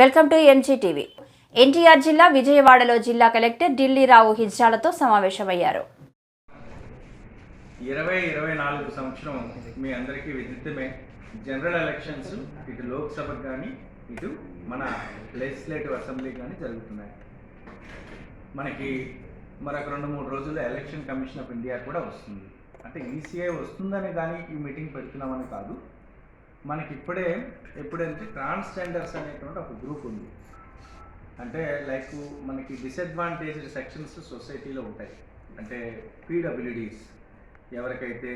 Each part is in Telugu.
వెల్కమ్ టు ఎంజీటీవీ ఎన్టీఆర్ జిల్లా విజయవాడలో జిల్లా కలెక్టర్ ఢిల్లీరావు హిజ్జాలతో సమావేశమయ్యారు. ఇరవై ఇరవై నాలుగు సంవత్సరం మీ అందరికీ విదితమే. జనరల్ ఎలక్షన్స్ ఇటు లోక్సభకు కానీ ఇటు మన లెజిస్లేటివ్ అసెంబ్లీ కానీ జరుగుతున్నాయి. మనకి మరొక రెండు మూడు రోజుల్లో ఎలక్షన్ కమిషన్ ఆఫ్ ఇండియా కూడా వస్తుంది. అంటే ఈసీఐ వస్తుందని కానీ ఈ మీటింగ్ పెడుతున్నామని కాదు. మనకి ఇప్పుడే ఎప్పుడంటే ట్రాన్స్జెండర్స్ అనేటువంటి ఒక గ్రూప్ ఉంది. అంటే లైక్ మనకి డిసడ్వాంటేజ్డ్ సెక్షన్స్ సొసైటీలో ఉంటాయి. అంటే పీడబ్ల్యూడీస్ ఎవరికైతే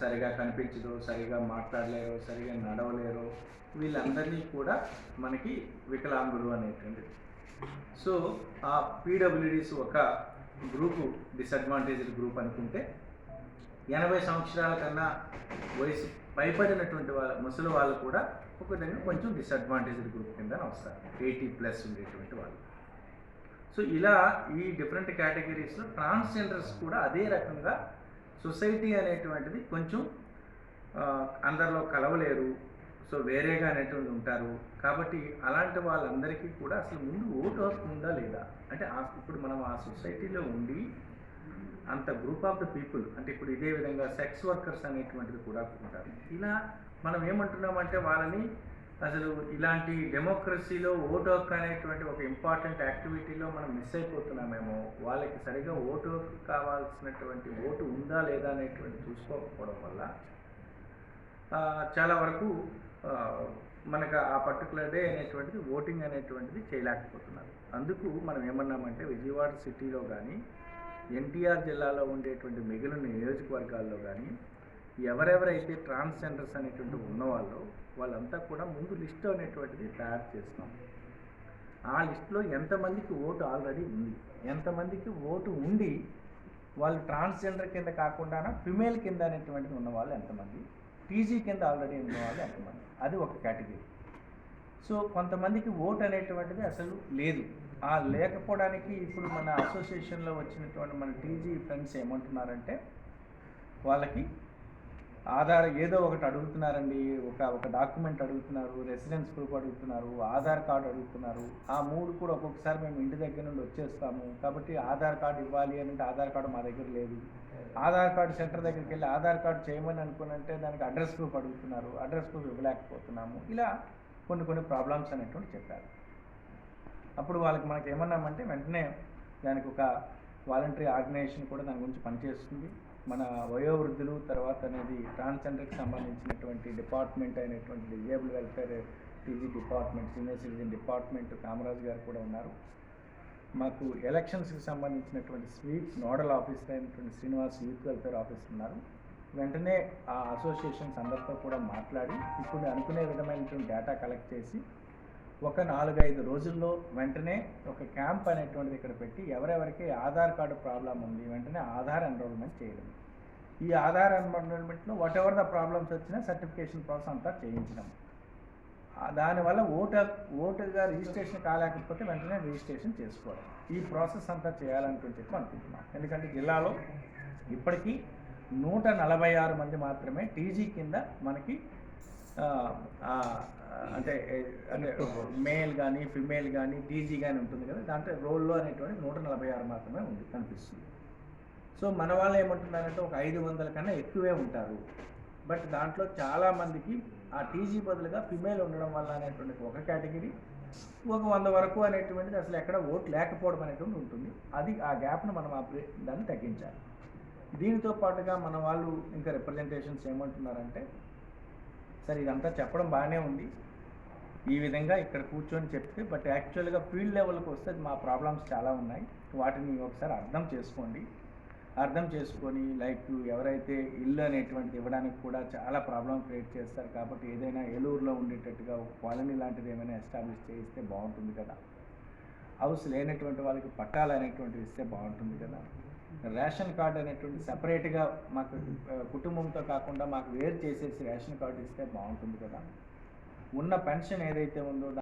సరిగా కనిపించదు సరిగా మాట్లాడలేరు సరిగా నడవలేరో వీళ్ళందరినీ కూడా మనకి వికలాంగులు అనేటువంటిది. సో ఆ పీడబ్ల్యూడీస్ ఒక గ్రూపు డిసడ్వాంటేజ్డ్ గ్రూప్ అనుకుంటే ఎనభై సంవత్సరాల కన్నా వయసు పైపడినటువంటి వాళ్ళ ముసలి వాళ్ళు కూడా ఒక విధంగా కొంచెం డిసడ్వాంటేజ్డ్ గ్రూప్ కింద వస్తారు ఎయిటీ ప్లస్ ఉండేటువంటి వాళ్ళు. సో ఇలా ఈ డిఫరెంట్ కేటగిరీస్లో ట్రాన్స్జెండర్స్ కూడా అదే రకంగా సొసైటీ అనేటువంటిది కొంచెం అందరిలో కలవలేరు. సో వేరేగా అనేటువంటి ఉంటారు. కాబట్టి అలాంటి వాళ్ళందరికీ కూడా అసలు ముందు ఓటు హక్కు ఉందా లేదా? అంటే ఆ- ఇప్పుడు మనం ఆ సొసైటీలో ఉండి అంత గ్రూప్ ఆఫ్ ద పీపుల్ అంటే ఇప్పుడు ఇదే విధంగా సెక్స్ వర్కర్స్ అనేటువంటిది కూడా ఉంటారు ఇలా మనం ఏమంటున్నామంటే వాళ్ళని అసలు ఇలాంటి డెమోక్రసీలో ఓటు హక్కు అనేటువంటి ఒక ఇంపార్టెంట్ యాక్టివిటీలో మనం మిస్ అయిపోతున్నామేమో వాళ్ళకి సరిగా ఓటు హక్కు కావాల్సినటువంటి ఓటు ఉందా లేదా అనేటువంటి చూసుకోకపోవడం వల్ల చాలా వరకు మనకు ఆ పర్టికులర్ డే అనేటువంటిది ఓటింగ్ అనేటువంటిది చేయలేకపోతున్నారు. అందుకు మనం ఏమన్నామంటే విజయవాడ సిటీలో కానీ ఎన్టీఆర్ జిల్లాలో ఉండేటువంటి మిగిలిన నియోజకవర్గాల్లో కానీ ఎవరెవరైతే ట్రాన్స్జెండర్స్ అనేటువంటి ఉన్నవాళ్ళు వాళ్ళంతా కూడా ముందు లిస్ట్ అనేటువంటిది తయారు చేస్తున్నాం ఆ లిస్టులో ఎంతమందికి ఓటు ఆల్రెడీ ఉంది? ఎంతమందికి ఓటు ఉండి వాళ్ళు ట్రాన్స్జెండర్ కింద కాకుండా ఫిమేల్ కింద అనేటువంటిది ఉన్నవాళ్ళు ఎంతమంది? టీజీ కింద ఆల్రెడీ ఉన్నవాళ్ళు ఎంతమంది? అది ఒక కేటగిరీ. సో కొంతమందికి ఓట్ అనేటువంటిది అసలు లేదు. ఆ లేకపోవడానికి ఇప్పుడు మన అసోసియేషన్లో వచ్చినటువంటి మన టీజీ ఫ్రెండ్స్ ఏమంటున్నారంటే వాళ్ళకి ఆధార్ ఏదో ఒకటి అడుగుతున్నారండి. ఒక ఒక డాక్యుమెంట్ అడుగుతున్నారు రెసిడెన్స్ ప్రూఫ్ అడుగుతున్నారు ఆధార్ కార్డు అడుగుతున్నారు. ఆ మూడు కూడా ఒక్కొక్కసారి మేము ఇంటి దగ్గర నుండి వచ్చేస్తాము. కాబట్టి ఆధార్ కార్డు ఇవ్వాలి అని అంటే ఆధార్ కార్డు మా దగ్గర లేదు. ఆధార్ కార్డు సెంటర్ దగ్గరికి వెళ్ళి ఆధార్ కార్డు చేయమని అనుకున్నంటే దానికి అడ్రస్ ప్రూఫ్ అడుగుతున్నారు. అడ్రస్ ప్రూఫ్ ఇవ్వలేకపోతున్నాము. ఇలా కొన్ని కొన్ని ప్రాబ్లమ్స్ అనేటువంటి చెప్పారు. అప్పుడు వాళ్ళకి మనకి ఏమన్నామంటే వెంటనే దానికి ఒక వాలంటరీ ఆర్గనైజేషన్ కూడా దాని గురించి పనిచేస్తుంది. మన వయోవృద్ధులు తర్వాత అనేది ట్రాన్స్జెండర్కి సంబంధించినటువంటి డిపార్ట్మెంట్ అయినటువంటి disable welfare TG department senior citizen department Kamaraj garu కూడా ఉన్నారు. మాకు ఎలక్షన్స్కి సంబంధించినటువంటి స్వీప్ నోడల్ ఆఫీసర్ అయినటువంటి శ్రీనివాస్ యూత్ వెల్ఫేర్ ఆఫీసర్ ఉన్నారు. వెంటనే ఆ అసోసియేషన్స్ అందరితో కూడా మాట్లాడి ఇప్పుడు అనుకునే విధమైనటువంటి డేటా కలెక్ట్ చేసి ఒక నాలుగైదు రోజుల్లో వెంటనే ఒక క్యాంప్ అనేటువంటిది ఇక్కడ పెట్టి ఎవరెవరికి ఆధార్ కార్డు ప్రాబ్లం ఉంది వెంటనే ఆధార్ ఎన్రోల్మెంట్ చేయడం ఈ ఆధార్ ఎన్రోల్మెంట్లో వాట్ ఎవర్ ద ప్రాబ్లమ్స్ వచ్చినా సర్టిఫికేషన్ ప్రాసెస్ అంతా చేయించడం దానివల్ల ఓటర్ ఓటర్గా రిజిస్ట్రేషన్ కాలేకపోతే వెంటనే రిజిస్ట్రేషన్ చేసుకోవడం ఈ ప్రాసెస్ అంతా చేయాలనుకుని చెప్పి అనుకుంటున్నాం ఎందుకంటే జిల్లాలో ఇప్పటికీ నూట నలభై ఆరు మంది మాత్రమే టీజీ కింద మనకి అంటే అంటే మేల్ కానీ ఫిమేల్ కానీ టీజీ కానీ ఉంటుంది కదా దాంట్లో రోల్లో అనేటువంటి నూట నలభై ఆరు మాత్రమే ఉంది కనిపిస్తుంది. సో మన వాళ్ళు ఏమంటున్నారంటే ఒక ఐదు వందల కన్నా ఎక్కువే ఉంటారు. బట్ దాంట్లో చాలామందికి ఆ టీజీ బదులుగా ఫిమేల్ ఉండడం వల్ల అనేటువంటి ఒక కేటగిరీ ఒక వంద వరకు అనేటువంటిది అసలు ఎక్కడ ఓట్ లేకపోవడం అనేటువంటి ఉంటుంది. అది ఆ గ్యాప్ను మనం ఆ దాన్ని తగ్గించాలి. దీనితో పాటుగా మన వాళ్ళు ఇంకా రిప్రజెంటేషన్స్ ఏమంటున్నారంటే సరే ఇదంతా చెప్పడం బాగానే ఉంది. ఈ విధంగా ఇక్కడ కూర్చొని చెప్తే బట్ యాక్చువల్గా ఫీల్డ్ లెవెల్కి వస్తే మా ప్రాబ్లమ్స్ చాలా ఉన్నాయి. వాటిని ఒకసారి అర్థం చేసుకోండి. అర్థం చేసుకొని లైక్ ఎవరైతే ఇల్లు అనేటువంటిది ఇవ్వడానికి కూడా చాలా ప్రాబ్లం క్రియేట్ చేస్తారు కాబట్టి ఏదైనా ఏలూరులో ఉండేటట్టుగా ఒక కాలనీ లాంటిది ఏమైనా ఎస్టాబ్లిష్ చేయిస్తే బాగుంటుంది కదా. హౌస్ లేనటువంటి వాళ్ళకి పట్టాలు అనేటువంటివి ఇస్తే బాగుంటుంది కదా. రేషన్ కార్డు అనేటువంటి సపరేట్గా మాకు కుటుంబంతో కాకుండా మాకు వేరు చేసేసి రేషన్ కార్డు ఇస్తే బాగుంటుంది కదా. ఉన్న పెన్షన్ ఏదైతే ఉందో